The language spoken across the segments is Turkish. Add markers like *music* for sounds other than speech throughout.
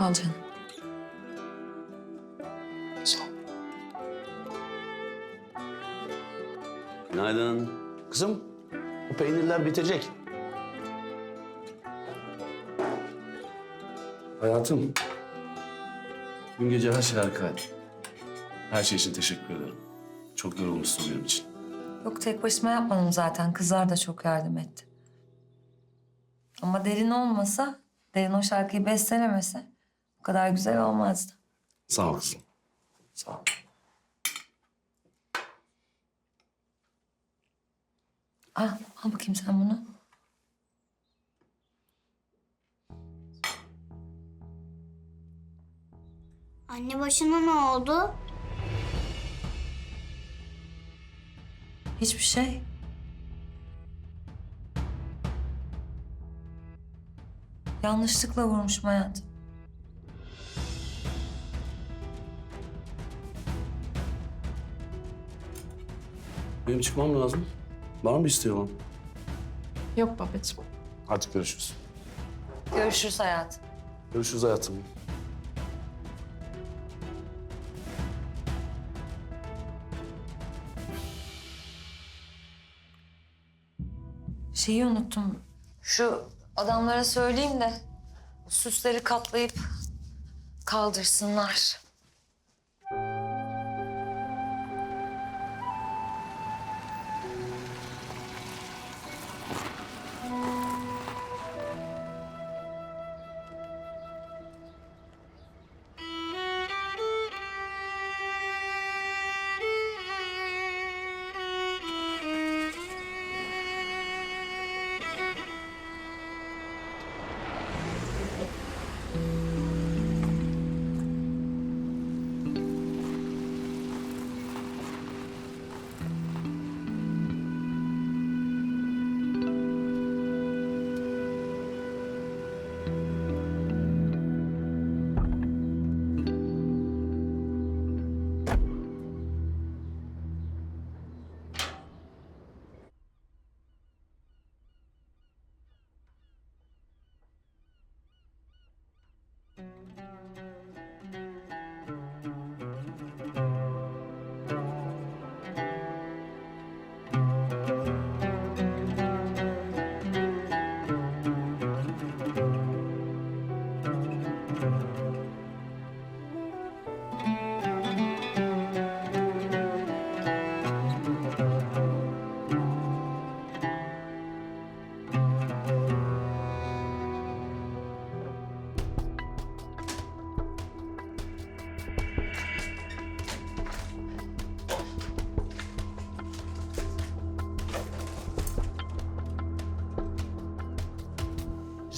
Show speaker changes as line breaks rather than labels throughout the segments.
Al canım.
Sağ ol.
Günaydın. Kızım, bu peynirler bitecek.
Hayatım. Dün gece her şey harikaydı. Her şey için teşekkür ederim. Çok yorulmuşsun benim için.
Yok tek başıma yapmadım zaten. Kızlar da çok yardım etti. Ama derin olmasa, derin o şarkıyı bestelemese bu kadar güzel olmazdı.
Sağ ol kızım. Sağ ol.
Al, al bakayım sen bunu.
Anne başına ne oldu?
Hiçbir şey. Yanlışlıkla vurmuşum hayatım.
Benim çıkmam lazım. Var mı bir isteğin?
Yok babacığım.
Hadi görüşürüz.
Görüşürüz hayatım.
Görüşürüz hayatım.
Şeyi unuttum. Şu adamlara söyleyeyim de süsleri katlayıp kaldırsınlar.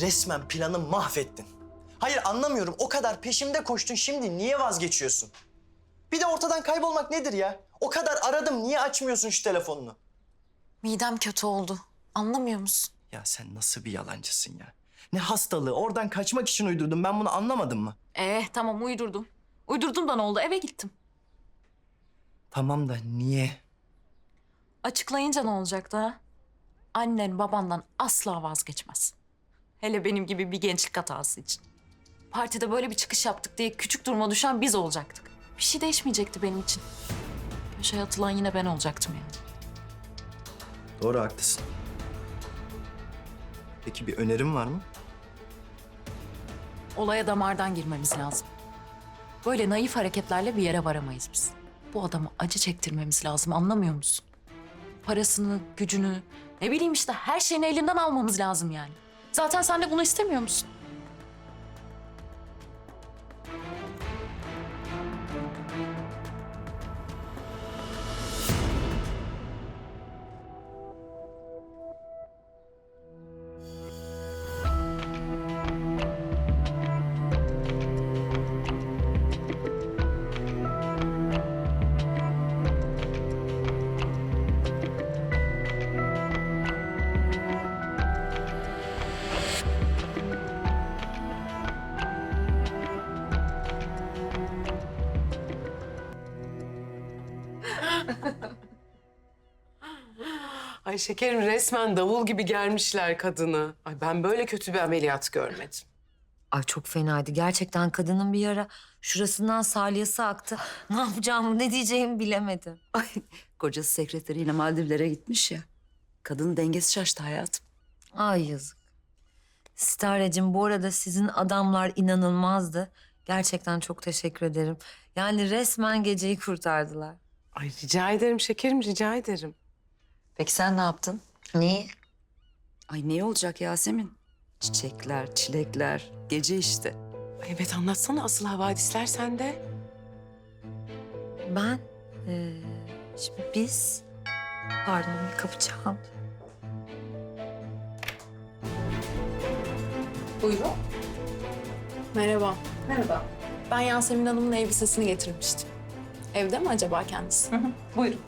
Resmen planı mahvettin. Hayır anlamıyorum. O kadar peşimde koştun şimdi niye vazgeçiyorsun? Bir de ortadan kaybolmak nedir ya? O kadar aradım niye açmıyorsun şu telefonunu?
Midem kötü oldu. Anlamıyor musun?
Ya sen nasıl bir yalancısın ya? Ne hastalığı oradan kaçmak için uydurdum ben bunu anlamadım mı?
Ee tamam uydurdum. Uydurdum da ne oldu? Eve gittim.
Tamam da niye?
Açıklayınca ne olacaktı ha? Annen babandan asla vazgeçmez. Hele benim gibi bir gençlik hatası için. Partide böyle bir çıkış yaptık diye küçük duruma düşen biz olacaktık. Bir şey değişmeyecekti benim için. Köşeye atılan yine ben olacaktım yani.
Doğru haklısın. Peki bir önerim var mı?
Olaya damardan girmemiz lazım. Böyle naif hareketlerle bir yere varamayız biz. Bu adamı acı çektirmemiz lazım anlamıyor musun? Parasını, gücünü, ne bileyim işte her şeyini elinden almamız lazım yani. Zaten sen de bunu istemiyor musun? *laughs*
Ay şekerim resmen davul gibi germişler kadını. Ay ben böyle kötü bir ameliyat görmedim.
Ay çok fenaydı. Gerçekten kadının bir ara şurasından salyası aktı. Ne yapacağımı, ne diyeceğimi bilemedim.
Ay kocası sekreteriyle Maldivlere gitmiş ya. Kadının dengesi şaştı hayatım.
Ay yazık. Starecim bu arada sizin adamlar inanılmazdı. Gerçekten çok teşekkür ederim. Yani resmen geceyi kurtardılar.
Ay rica ederim şekerim rica ederim.
Peki sen ne yaptın?
Neyi?
Ay ne olacak Yasemin? Çiçekler, çilekler, gece işte.
Ay evet anlatsana asıl havadisler sende.
Ben, eee, şimdi biz... Pardon, bir kapı çaldı.
Buyurun. Merhaba. Merhaba. Ben Yasemin Hanım'ın elbisesini getirmiştim. Evde mi acaba kendisi? Buyurun.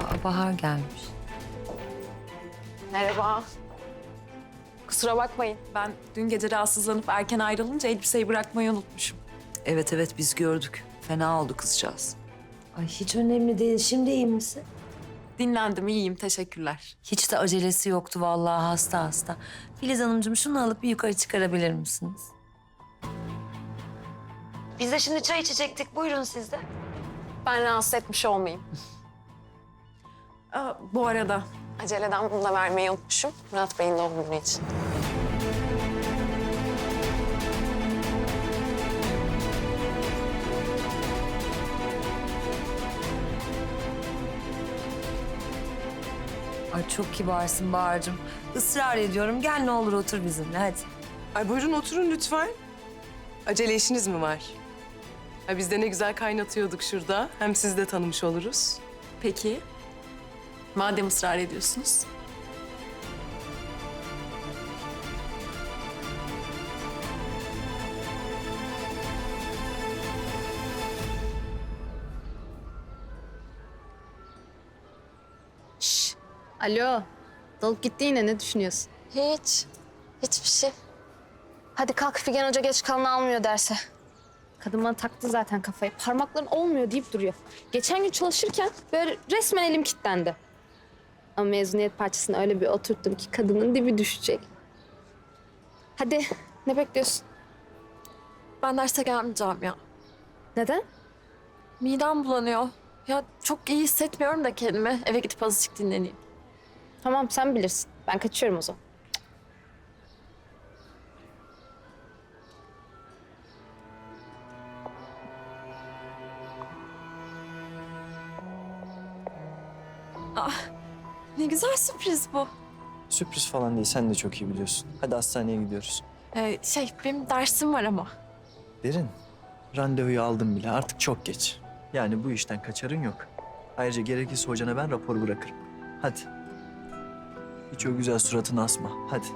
Aa, Bahar gelmiş.
Merhaba. Kusura bakmayın. Ben dün gece rahatsızlanıp erken ayrılınca elbiseyi bırakmayı unutmuşum.
Evet evet biz gördük. Fena oldu kızcağız.
Ay hiç önemli değil. Şimdi iyi misin?
Dinlendim, iyiyim. Teşekkürler.
Hiç de acelesi yoktu vallahi hasta hasta. Filiz Hanımcığım şunu alıp bir yukarı çıkarabilir misiniz? Biz de şimdi çay içecektik. Buyurun siz de.
Ben rahatsız etmiş olmayayım. Aa, bu arada aceleden bunu da vermeyi unutmuşum. Murat Bey'in doğum günü için.
Ay çok kibarsın Bahar'cığım. Israr ediyorum. Gel ne olur otur bizimle hadi.
Ay buyurun oturun lütfen. Acele işiniz mi var? Ay biz de ne güzel kaynatıyorduk şurada. Hem sizi de tanımış oluruz.
Peki. Madem ısrar ediyorsunuz.
Alo. Dalıp gitti yine ne düşünüyorsun?
Hiç. Hiçbir şey. Hadi kalk Figen Hoca geç kalanı almıyor derse.
Kadın bana taktı zaten kafayı. Parmakların olmuyor deyip duruyor. Geçen gün çalışırken böyle resmen elim kilitlendi. Ama mezuniyet parçasını öyle bir oturttum ki kadının dibi düşecek. Hadi ne bekliyorsun?
Ben derse gelmeyeceğim ya.
Neden?
Midem bulanıyor. Ya çok iyi hissetmiyorum da kendimi. Eve gidip azıcık dinleneyim.
Tamam sen bilirsin. Ben kaçıyorum o zaman.
Ne güzel sürpriz bu.
Sürpriz falan değil sen de çok iyi biliyorsun. Hadi hastaneye gidiyoruz.
Ee, şey benim dersim var ama.
Derin, randevuyu aldım bile artık çok geç. Yani bu işten kaçarın yok. Ayrıca gerekirse hocana ben rapor bırakırım. Hadi. Hiç o güzel suratını asma. Hadi.